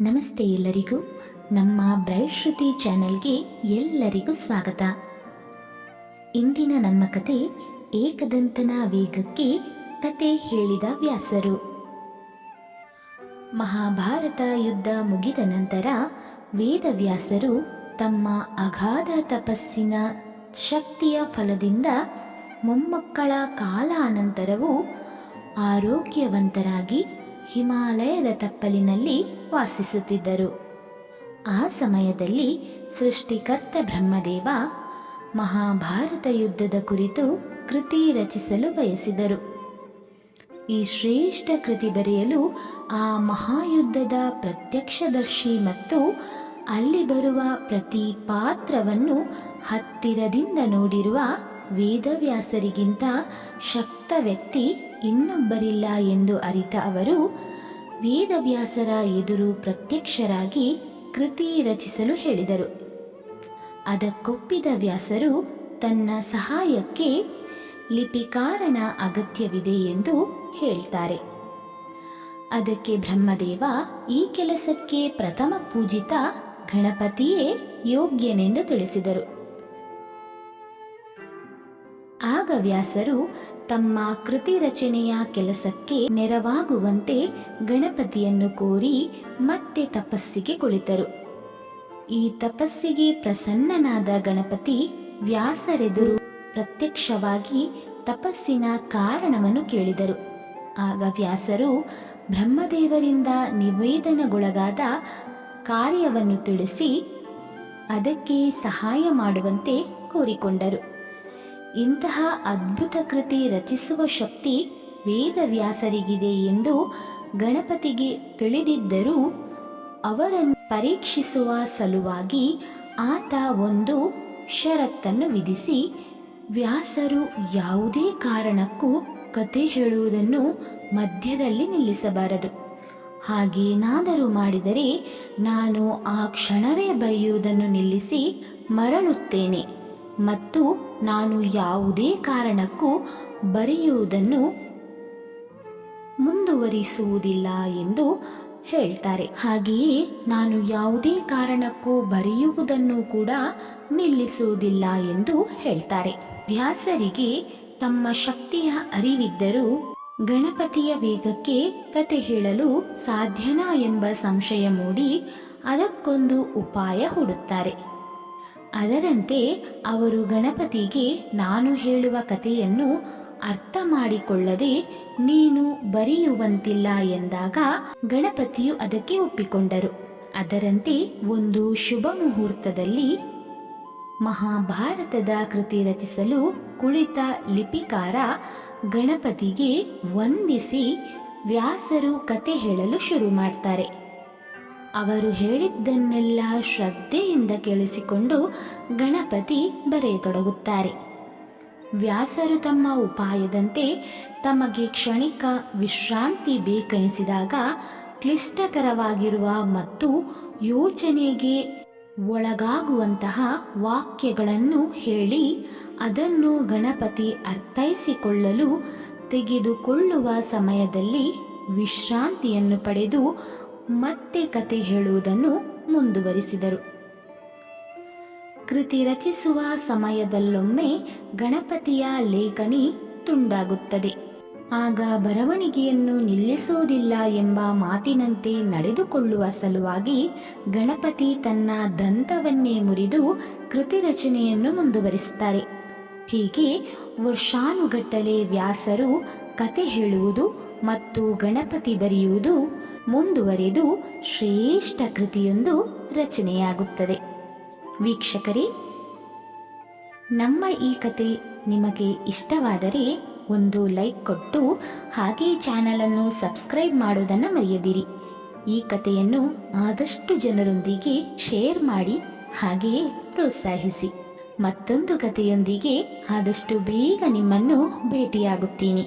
ನಮಸ್ತೆ ಎಲ್ಲರಿಗೂ. ನಮ್ಮ ಬ್ರೈಟ್ ಶ್ರುತಿ ಚಾನೆಲ್ಗೆ ಎಲ್ಲರಿಗೂ ಸ್ವಾಗತ. ಇಂದಿನ ನಮ್ಮ ಕತೆ ಏಕದಂತನ ವೇಗಕ್ಕೆ ಕತೆ ಹೇಳಿದ ವ್ಯಾಸರು. ಮಹಾಭಾರತ ಯುದ್ಧ ಮುಗಿದ ನಂತರ ವೇದವ್ಯಾಸರು ತಮ್ಮ ಅಗಾಧ ತಪಸ್ಸಿನ ಶಕ್ತಿಯ ಫಲದಿಂದ ಮೊಮ್ಮಕ್ಕಳ ಕಾಲಾನಂತರವೂ ಆರೋಗ್ಯವಂತರಾಗಿ ಹಿಮಾಲಯದ ತಪ್ಪಲಿನಲ್ಲಿ ವಾಸಿಸುತ್ತಿದ್ದರು. ಆ ಸಮಯದಲ್ಲಿ ಸೃಷ್ಟಿಕರ್ತ ಬ್ರಹ್ಮದೇವ ಮಹಾಭಾರತ ಯುದ್ಧದ ಕುರಿತು ಕೃತಿ ರಚಿಸಲು ಬಯಸಿದರು. ಈ ಶ್ರೇಷ್ಠ ಕೃತಿ ಬರೆಯಲು ಆ ಮಹಾಯುದ್ಧದ ಪ್ರತ್ಯಕ್ಷದರ್ಶಿ ಮತ್ತು ಅಲ್ಲಿ ಬರುವ ಪ್ರತಿ ಪಾತ್ರವನ್ನು ಹತ್ತಿರದಿಂದ ನೋಡಿರುವ ವೇದವ್ಯಾಸರಿಗಿಂತ ಶಕ್ತ ವ್ಯಕ್ತಿ ಇನ್ನೊಬ್ಬರಿಲ್ಲ ಎಂದು ಅರಿತ ಅವರು, ವೇದವ್ಯಾಸರ ಎದುರು ಪ್ರತ್ಯಕ್ಷರಾಗಿ ಕೃತಿ ರಚಿಸಲು ಹೇಳಿದರು. ಅದಕ್ಕೊಪ್ಪಿದ ವ್ಯಾಸರು ತನ್ನ ಸಹಾಯಕ್ಕೆ ಲಿಪಿಕಾರನ ಅಗತ್ಯವಿದೆ ಎಂದು ಹೇಳ್ತಾರೆ. ಅದಕ್ಕೆ ಬ್ರಹ್ಮದೇವ ಈ ಕೆಲಸಕ್ಕೆ ಪ್ರಥಮ ಪೂಜಿತ ಗಣಪತಿಯೇ ಯೋಗ್ಯನೆಂದು ತಿಳಿಸಿದರು. ಆಗ ವ್ಯಾಸರು ತಮ್ಮ ಕೃತಿ ರಚನೆಯ ಕೆಲಸಕ್ಕೆ ನೆರವಾಗುವಂತೆ ಗಣಪತಿಯನ್ನು ಕೋರಿ ಮತ್ತೆ ತಪಸ್ಸಿಗೆ ಕುಳಿತರು. ಈ ತಪಸ್ಸಿಗೆ ಪ್ರಸನ್ನನಾದ ಗಣಪತಿ ವ್ಯಾಸರೆದುರು ಪ್ರತ್ಯಕ್ಷವಾಗಿ ತಪಸ್ಸಿನ ಕಾರಣವನ್ನು ಕೇಳಿದರು. ಆಗ ವ್ಯಾಸರು ಬ್ರಹ್ಮದೇವರಿಂದ ನಿವೇದನಗೊಳಗಾದ ಕಾರ್ಯವನ್ನು ತಿಳಿಸಿ ಅದಕ್ಕೆ ಸಹಾಯ ಮಾಡುವಂತೆ ಕೋರಿಕೊಂಡರು. ಇಂತಹ ಅದ್ಭುತ ಕೃತಿ ರಚಿಸುವ ಶಕ್ತಿ ವೇದವ್ಯಾಸರಿಗಿದೆ ಎಂದು ಗಣಪತಿಗೆ ತಿಳಿದಿದ್ದರೂ ಅವರನ್ನು ಪರೀಕ್ಷಿಸುವ ಸಲುವಾಗಿ ಆತ ಒಂದು ಷರತ್ತನ್ನು ವಿಧಿಸಿ, ವ್ಯಾಸರು ಯಾವುದೇ ಕಾರಣಕ್ಕೂ ಕತೆ ಹೇಳುವುದನ್ನು ಮಧ್ಯದಲ್ಲಿ ನಿಲ್ಲಿಸಬಾರದು. ಹಾಗೇನಾದರೂ ಮಾಡಿದರೆ ನಾನು ಆ ಕ್ಷಣವೇ ಬರೆಯುವುದನ್ನು ನಿಲ್ಲಿಸಿ ಮರಳುತ್ತೇನೆ. ಮತ್ತು ನಾನು ಯಾವುದೇ ಕಾರಣಕ್ಕೂ ಬರೆಯುವುದನ್ನು ಮುಂದುವರಿಸುವುದಿಲ್ಲ ಎಂದು ಹೇಳ್ತಾರೆ. ಹಾಗೆಯೇ ನಾನು ಯಾವುದೇ ಕಾರಣಕ್ಕೂ ಬರೆಯುವುದನ್ನು ಕೂಡ ನಿಲ್ಲಿಸುವುದಿಲ್ಲ ಎಂದು ಹೇಳ್ತಾರೆ. ವ್ಯಾಸರಿಗೆ ತಮ್ಮ ಶಕ್ತಿಯ ಅರಿವಿದ್ದರೂ ಗಣಪತಿಯ ವೇಗಕ್ಕೆ ಕತೆ ಹೇಳಲು ಸಾಧ್ಯನಾ ಎಂಬ ಸಂಶಯ ಮೂಡಿ ಅದಕ್ಕೊಂದು ಉಪಾಯ ಹುಡುತ್ತಾರೆ. ಅದರಂತೆ ಅವರು ಗಣಪತಿಗೆ ನಾನು ಹೇಳುವ ಕಥೆಯನ್ನು ಅರ್ಥ ಮಾಡಿಕೊಳ್ಳದೆ ನೀನು ಬರೆಯುವಂತಿಲ್ಲ ಎಂದಾಗ ಗಣಪತಿಯು ಅದಕ್ಕೆ ಒಪ್ಪಿಕೊಂಡರು. ಅದರಂತೆ ಒಂದು ಶುಭ ಮುಹೂರ್ತದಲ್ಲಿ ಮಹಾಭಾರತದ ಕೃತಿ ರಚಿಸಲು ಕುಳಿತ ಲಿಪಿಕಾರ ಗಣಪತಿಗೆ ವಂದಿಸಿ ವ್ಯಾಸರು ಕತೆ ಹೇಳಲು ಶುರು ಮಾಡ್ತಾರೆ. ಅವರು ಹೇಳಿದ್ದನ್ನೆಲ್ಲ ಶ್ರದ್ಧೆಯಿಂದ ಕೇಳಿಸಿಕೊಂಡು ಗಣಪತಿ ಬರೆಯತೊಡಗುತ್ತಾರೆ. ವ್ಯಾಸರು ತಮ್ಮ ಉಪಾಯದಂತೆ ತಮಗೆ ಕ್ಷಣಿಕ ವಿಶ್ರಾಂತಿ ಬೇಕೆನಿಸಿದಾಗ ಕ್ಲಿಷ್ಟಕರವಾಗಿರುವ ಮತ್ತು ಯೋಚನೆಗೆ ಒಳಗಾಗುವಂತಹ ವಾಕ್ಯಗಳನ್ನು ಹೇಳಿ ಅದನ್ನು ಗಣಪತಿ ಅರ್ಥೈಸಿಕೊಳ್ಳಲು ತೆಗೆದುಕೊಳ್ಳುವ ಸಮಯದಲ್ಲಿ ವಿಶ್ರಾಂತಿಯನ್ನು ಪಡೆದು ಮತ್ತೆ ಕತೆ ಹೇಳುವುದನ್ನು ಮುಂದುವರಿಸಿದರು. ಕೃತಿ ರಚಿಸುವ ಸಮಯದಲ್ಲೊಮ್ಮೆ ಗಣಪತಿಯ ಲೇಖನಿ ತುಂಡಾಗುತ್ತದೆ. ಆಗ ಬರವಣಿಗೆಯನ್ನು ನಿಲ್ಲಿಸುವುದಿಲ್ಲ ಎಂಬ ಮಾತಿನಂತೆ ನಡೆದುಕೊಳ್ಳುವ ಸಲುವಾಗಿ ಗಣಪತಿ ತನ್ನ ದಂತವನ್ನೇ ಮುರಿದು ಕೃತಿ ರಚನೆಯನ್ನು ಮುಂದುವರಿಸುತ್ತಾರೆ. ಹೀಗೆ ವರ್ಷಾನುಗಟ್ಟಲೆ ವ್ಯಾಸರು ಕತೆ ಹೇಳುವುದು ಮತ್ತು ಗಣಪತಿ ಬರೆಯುವುದು ಮುಂದುವರೆದು ಶ್ರೇಷ್ಠ ಕೃತಿಯೊಂದು ರಚನೆಯಾಗುತ್ತದೆ. ವೀಕ್ಷಕರೇ, ನಮ್ಮ ಈ ಕತೆ ನಿಮಗೆ ಇಷ್ಟವಾದರೆ ಒಂದು ಲೈಕ್ ಕೊಟ್ಟು ಹಾಗೆ ಚಾನಲನ್ನು ಸಬ್ಸ್ಕ್ರೈಬ್ ಮಾಡೋದನ್ನು ಮರೆಯದಿರಿ. ಈ ಕಥೆಯನ್ನು ಆದಷ್ಟು ಜನರೊಂದಿಗೆ ಶೇರ್ ಮಾಡಿ, ಹಾಗೆಯೇ ಪ್ರೋತ್ಸಾಹಿಸಿ. ಮತ್ತೊಂದು ಕಥೆಯೊಂದಿಗೆ ಆದಷ್ಟು ಬೇಗ ನಿಮ್ಮನ್ನು ಭೇಟಿಯಾಗುತ್ತೀನಿ.